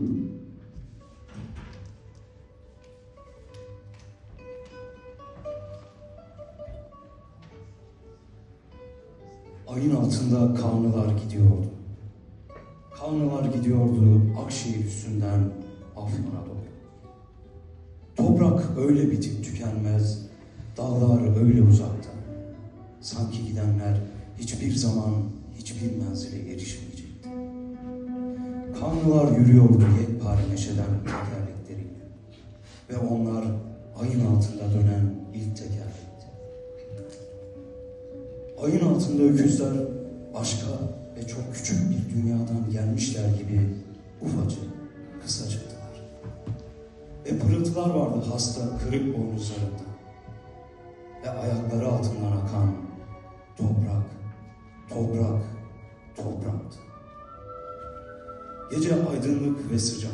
Ayın altında kanlılar gidiyordu. Kanlılar gidiyordu Akşehir üstünden Afyon'a doğru. Toprak öyle bitip tükenmez, dağlar öyle uzakta. Sanki gidenler hiçbir zaman hiçbir menzile erişmeyecekti. Kanlılar yürüyordu yekpare neşeden tekerlekleriyle. Ve onlar ayın altında dönen ilk tekerlekti. Ayın altında öküzler başka ve çok küçük bir dünyadan gelmişler gibi ufacık, kısacıktılar. Ve pırıltılar vardı hasta, kırık boynuzlarında. Ve ayakları altından akan toprak, toprak, Gece aydınlık ve sıcak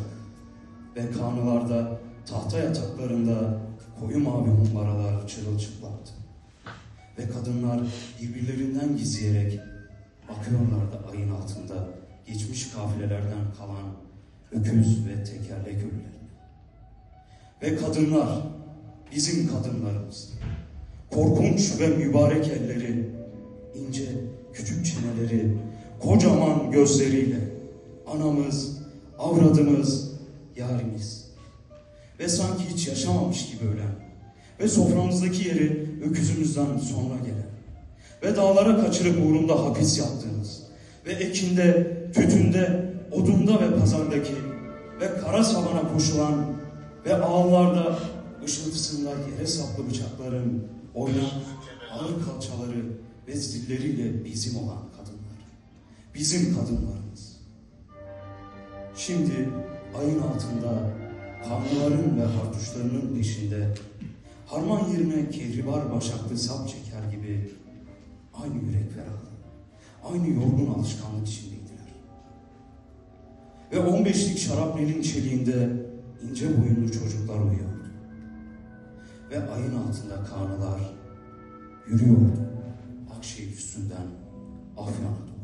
ve kanılarda tahta yataklarında koyu mavi mumbaralar çırılçıplaktı. Ve kadınlar birbirlerinden gizleyerek bakıyorlardı ayın altında geçmiş kafilelerden kalan öküz ve tekerlek ölülerine. Ve kadınlar bizim kadınlarımız. Korkunç ve mübarek elleri, ince küçük çeneleri, kocaman gözleriyle anamız, avradımız, yarimiz. Ve sanki hiç yaşamamış gibi ölen ve soframızdaki yeri öküzümüzden sonra gelen ve dağlara kaçırıp uğrunda hapis yaptığımız ve ekinde, tütünde, odunda ve pazardaki ve kara sabana koşulan ve ağlarda ışıltısında yere saplı bıçakların oynan ağır kalçaları ve zilleriyle bizim olan kadınlar. Bizim kadınlarımız. Şimdi ayın altında kanlıların ve hartuşlarının peşinde harman yerine kehribar başaklı sap çeker gibi aynı yürek ferahlığı, aynı yorgun alışkanlık içindeydiler. Ve 15'lik şarapnelin çeliğinde ince boyunlu çocuklar uyuyordu. Ve ayın altında kanılar yürüyordu Akşehir üstünden Afyon'a doğru.